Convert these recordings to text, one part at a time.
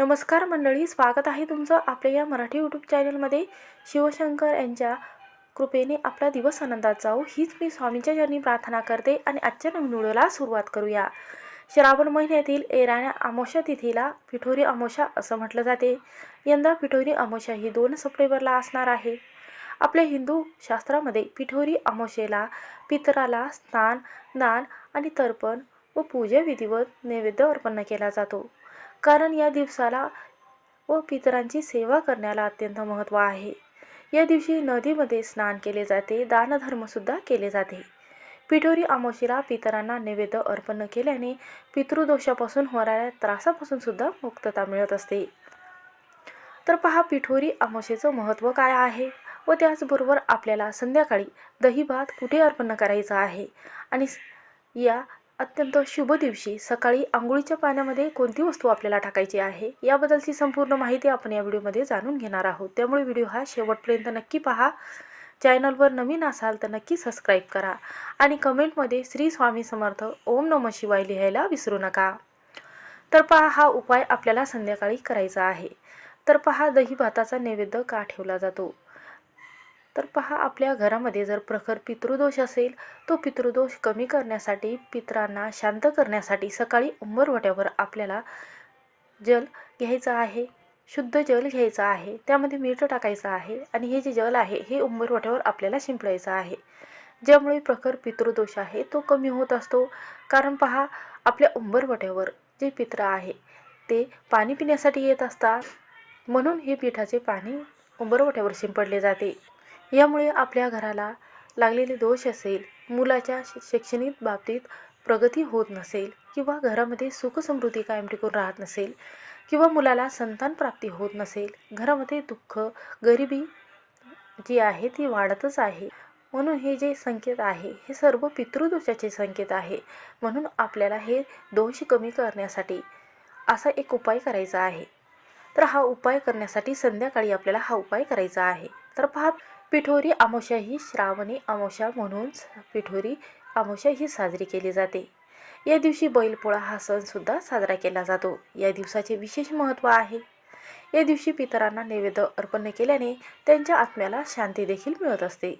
नमस्कार मंडळी स्वागत आहे तुमचं आपल्या या मराठी यूट्यूब चॅनलमध्ये शिवशंकर यांच्या कृपेने आपला दिवस आनंदात जाऊ हीच मी स्वामींच्या चरणी प्रार्थना करते आणि आजच्या नवीन व्हिडिओला सुरुवात करूया. श्रावण महिन्यातील एराण्या अमावस्या तिथीला पिठोरी अमावस्या असं म्हटलं जाते. यंदा पिठोरी अमावस्या ही दोन सप्टेंबरला असणार आहे. आपल्या हिंदू शास्त्रामध्ये पिठोरी अमावस्येला पितराला स्नान दान आणि तर्पण व पूजा विधिवत नैवेद्य अर्पण केला जातो. कारण या दिवसाला व पितरांची सेवा करण्याला अत्यंत महत्त्व आहे. या दिवशी नदीमध्ये स्नान केले जाते दानधर्मसुद्धा केले जाते. पिठोरी अमावस्येला पितरांना नैवेद्य अर्पण केल्याने पितृदोषापासून होणाऱ्या त्रासापासून सुद्धा मुक्तता मिळत असते. तर पहा पिठोरी अमावस्येचं महत्त्व काय आहे व त्याचबरोबर आपल्याला संध्याकाळी दही भात कुठे अर्पण करायचं आहे? आणि या अत्यंत शुभ दिवशी. सकाळी आंघोळीच्या पाण्यामध्ये कोणती वस्तू आपल्याला टाकायची आहे याबद्दलची संपूर्ण माहिती आपण या व्हिडिओमध्ये जाणून घेणार आहोत. त्यामुळे व्हिडिओ हा शेवटपर्यंत नक्की पहा. चॅनलवर नवीन असाल तर नक्की सबस्क्राईब करा आणि कमेंटमध्ये श्री स्वामी समर्थ ओम नम शिवाय लिहायला विसरू नका. तर पहा हा उपाय आपल्याला संध्याकाळी करायचा आहे. तर पहा दही भाताचा नैवेद्य का ठेवला जातो? तर पहा आपल्या घरामध्ये जर प्रखर पितृदोष असेल तो पितृदोष कमी करण्यासाठी पितरांना शांत करण्यासाठी सकाळी उंबरवट्यावर आपल्याला जल घ्यायचं आहे शुद्ध जल घ्यायचं आहे त्यामध्ये मीठ टाकायचं आहे आणि हे जे जल आहे हे उंबरवट्यावर आपल्याला शिंपडायचं आहे. ज्यामुळे प्रखर पितृदोष आहे तो कमी होत असतो. कारण पहा आपल्या उंबरवट्यावर जे पित्र आहे ते पाणी पिण्यासाठी येत असतात. म्हणून हे पिठाचे पाणी उंबरवट्यावर शिंपडले जाते. यामुळे आपल्या घराला लागलेले दोष असेल मुलाच्या शि- शैक्षणिक बाबतीत प्रगती होत नसेल किंवा घरामध्ये सुखसमृद्धी कायम टिकून राहत नसेल किंवा मुलाला संतान प्राप्ती होत नसेल घरामध्ये दुःख गरिबी जी आहे ती वाढतच आहे. म्हणून हे जे संकेत आहे हे सर्व पितृदोषाचे संकेत आहे. म्हणून आपल्याला हे दोष कमी करण्यासाठी असा एक उपाय करायचा आहे. तर हा उपाय करण्यासाठी संध्याकाळी आपल्याला हा उपाय करायचा आहे. तर पहा पिठोरी अमावस्या ही श्रावणी अमावस्या म्हणून पिठोरी अमावस्या ही साजरी केली जाते. या दिवशी बैलपोळा हा सणसुद्धा साजरा केला जातो. या दिवसाचे विशेष महत्त्व आहे. या दिवशी पितरांना नैवेद्य अर्पण केल्याने त्यांच्या आत्म्याला शांती देखील मिळत असते.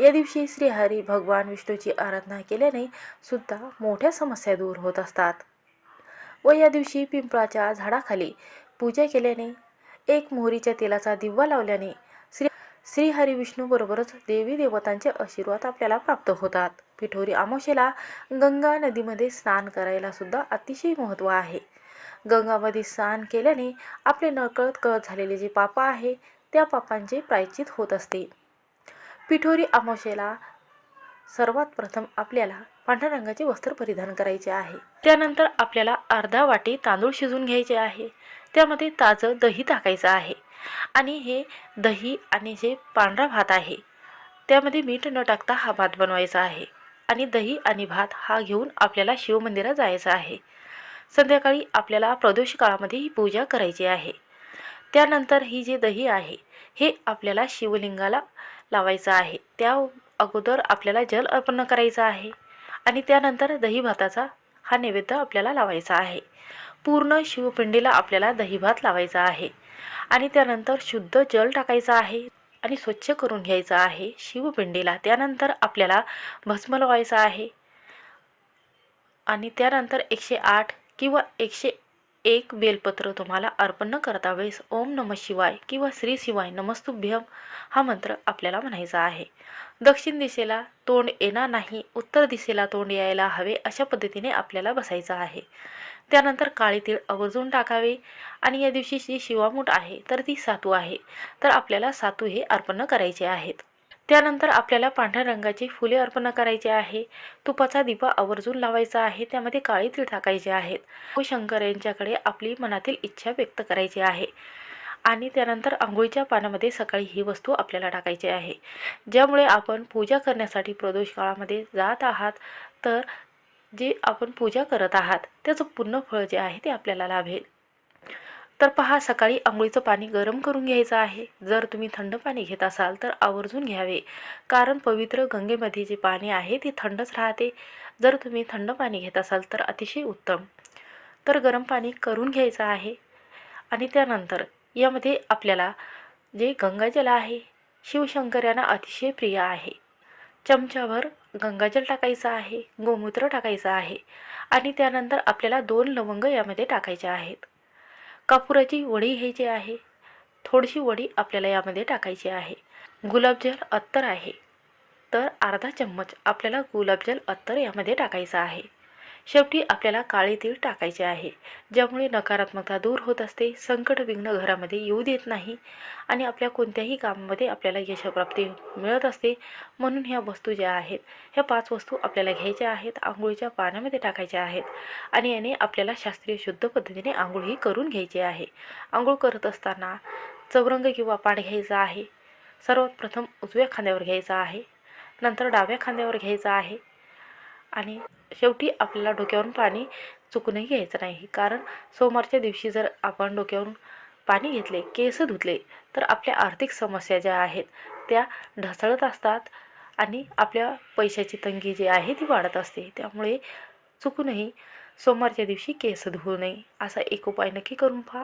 या दिवशी श्रीहरी भगवान विष्णूची आराधना केल्याने सुद्धा मोठ्या समस्या दूर होत असतात. व या दिवशी पिंपळाच्या झाडाखाली पूजा केल्याने एक मोहरीच्या तेलाचा दिवा लावल्याने श्री श्रीहरी विष्णूबरोबरच देवी देवतांचे आशीर्वाद आपल्याला प्राप्त होतात. पिठोरी अमावशेला गंगा नदीमध्ये स्नान करायला सुद्धा अतिशय महत्त्व आहे. गंगामध्ये स्नान केल्याने आपले नकळत कळत झालेले जे पाप आहे त्या पापांचे प्रायचित होत असते. पिठोरी अमावशेला सर्वात प्रथम आपल्याला पांढऱ्या रंगाचे वस्त्र परिधान करायचे आहे. त्यानंतर आपल्याला अर्धा वाटी तांदूळ शिजून घ्यायचे आहे. त्यामध्ये ताजं दही टाकायचं आहे. आणि हे दही आणि जे पांढरा भात आहे त्यामध्ये मीठ न टाकता हा भात बनवायचा आहे. आणि दही आणि भात हा घेऊन आपल्याला शिवमंदिरात जायचं आहे. संध्याकाळी आपल्याला प्रदोष काळामध्ये ही पूजा करायची आहे. त्यानंतर ही जे दही आहे हे आपल्याला शिवलिंगाला लावायचं आहे. त्या अगोदर आपल्याला जल अर्पण करायचं आहे. आणि त्यानंतर दही भाताचा हा नैवेद्य आपल्याला लावायचा आहे. पूर्ण शिवपिंडीला आपल्याला दही भात लावायचा आहे. आणि त्यानंतर शुद्ध जल टाकायचं आहे आणि स्वच्छ करून घ्यायचं आहे शिवपिंडीला. त्यानंतर आपल्याला भस्म लावायचं आहे. आणि त्यानंतर एकशे आठ किंवा एकशे एक बेलपत्र तुम्हाला अर्पण करता वेळेस ओम नम शिवाय किंवा श्री शिवाय नमस्तुभ्यम हा मंत्र आपल्याला म्हणायचा आहे. दक्षिण दिशेला तोंड येणार नाही उत्तर दिशेला तोंड यायला हवे अशा पद्धतीने आपल्याला बसायचं आहे. त्यानंतर काळी तीळ आवर्जून टाकावे आणि या दिवशी जी शिवामूठ आहे तर ती सातू आहे. तर आपल्याला सातू हे अर्पण करायचे आहेत. त्यानंतर आपल्याला पांढऱ्या रंगाची फुले अर्पण करायची आहे. तुपाचा दिवा आवर्जून लावायचा आहे. त्यामध्ये काळी तीळ टाकायचे आहेत. व शंकर यांच्याकडे आपली मनातील इच्छा व्यक्त करायची आहे. आणि त्यानंतर आंघोळीच्या पाण्यामध्ये सकाळी ही वस्तू आपल्याला टाकायची आहे. ज्यामुळे आपण पूजा करण्यासाठी प्रदोष काळामध्ये जात आहात. तर जे आपण पूजा करत आहात त्याचं पूर्ण फळ जे आहे ते आपल्याला लाभेल. तर पहा सकाळी आंघोळीचं पाणी गरम करून घ्यायचं आहे. जर तुम्ही थंड पाणी घेत असाल तर आवर्जून घ्यावे. कारण पवित्र गंगेमध्ये जे पाणी आहे ते थंडच राहते. जर तुम्ही थंड पाणी घेत असाल तर अतिशय उत्तम. तर गरम पाणी करून घ्यायचं आहे. आणि त्यानंतर यामध्ये आपल्याला जे गंगाजल आहे शिवशंकर यांना अतिशय प्रिय आहे. चमच्यावर गंगाजल टाकायचं आहे गोमूत्र टाकायचं आहे. आणि त्यानंतर आपल्याला दोन लवंग यामध्ये टाकायचे आहेत. कापुराची वडी घ्यायची आहे. थोडीशी वडी आपल्याला यामध्ये टाकायची आहे. गुलाबजल अत्तर आहे. तर अर्धा चम्मच आपल्याला गुलाबजल अत्तर यामध्ये टाकायचं आहे. शेवटी आपल्याला काळे तीळ टाकायचे आहे. ज्यामुळे नकारात्मकता दूर होत असते संकट विघ्न घरामध्ये येऊ देत नाही आणि आपल्या कोणत्याही कामामध्ये आपल्याला यशप्राप्ती मिळत असते म्हणून ह्या वस्तू ज्या आहेत ह्या पाच वस्तू आपल्याला घ्यायच्या आहेत आंघोळीच्या पाण्यामध्ये टाकायच्या आहेत आणि याने आपल्याला शास्त्रीय शुद्ध पद्धतीने आंघोळही करून घ्यायची आहे. आंघोळ करत असताना चौरंग किंवा पाठ घ्यायचा आहे. सर्वात प्रथम उजव्या खांद्यावर घ्यायचा आहे. नंतर डाव्या खांद्यावर घ्यायचा आहे. आणि शेवटी आपल्याला डोक्यावरून पाणी चुकूनही घ्यायचं नाही. कारण सोमवारच्या दिवशी जर आपण डोक्यावरून पाणी घेतले केस धुतले तर आपल्या आर्थिक समस्या ज्या आहेत त्या ढसळत असतात आणि आपल्या पैशाची तंगी जी आहे ती वाढत असते. त्यामुळे चुकूनही सोमवारच्या दिवशी केस धुवू नये असा एक उपाय नक्की करून पहा.